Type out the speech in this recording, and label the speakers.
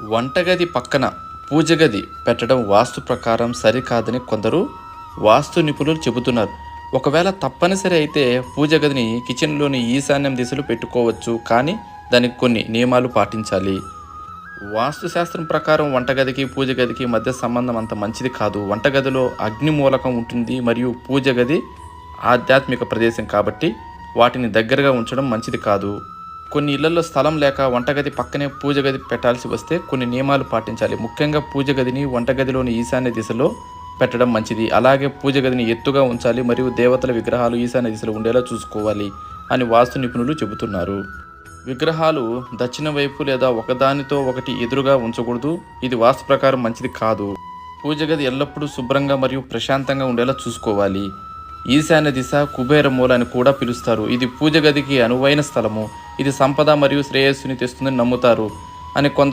Speaker 1: వంటగది పక్కన పూజ గది పెట్టడం వాస్తు ప్రకారం సరికాదని కొందరు వాస్తు నిపుణులు చెబుతున్నారు. ఒకవేళ తప్పనిసరి అయితే పూజ గదిని కిచెన్లోని ఈశాన్యం దిశలో పెట్టుకోవచ్చు కానీ దానికి కొన్ని నియమాలు పాటించాలి. వాస్తు శాస్త్రం ప్రకారం వంటగదికి పూజ గదికి మధ్య సంబంధం అంత మంచిది కాదు. వంటగదిలో అగ్ని మూలకం ఉంటుంది మరియు పూజ గది ఆధ్యాత్మిక ప్రదేశం కాబట్టి వాటిని దగ్గరగా ఉంచడం మంచిది కాదు. కొన్ని ఇళ్ళలో స్థలం లేక వంటగది పక్కనే పూజ గది పెట్టాల్సి వస్తే కొన్ని నియమాలు పాటించాలి. ముఖ్యంగా పూజ గదిని వంటగదిలోని ఈశాన్య దిశలో పెట్టడం మంచిది. అలాగే పూజ గదిని ఎత్తుగా ఉంచాలి మరియు దేవతల విగ్రహాలు ఈశాన్య దిశలో ఉండేలా చూసుకోవాలి అని వాస్తు నిపుణులు చెబుతున్నారు. విగ్రహాలు దక్షిణ వైపు లేదా ఒకదానితో ఒకటి ఎదురుగా ఉంచకూడదు. ఇది వాస్తు ప్రకారం మంచిది కాదు. పూజ గది ఎల్లప్పుడూ శుభ్రంగా మరియు ప్రశాంతంగా ఉండేలా చూసుకోవాలి. ఈశాన్య దిశ కుబేర మూల అని కూడా పిలుస్తారు. ఇది పూజ గదికి అనువైన స్థలము. ఇది సంపద మరియు శ్రేయస్సుని తెస్తుందని నమ్ముతారు అని కొందరు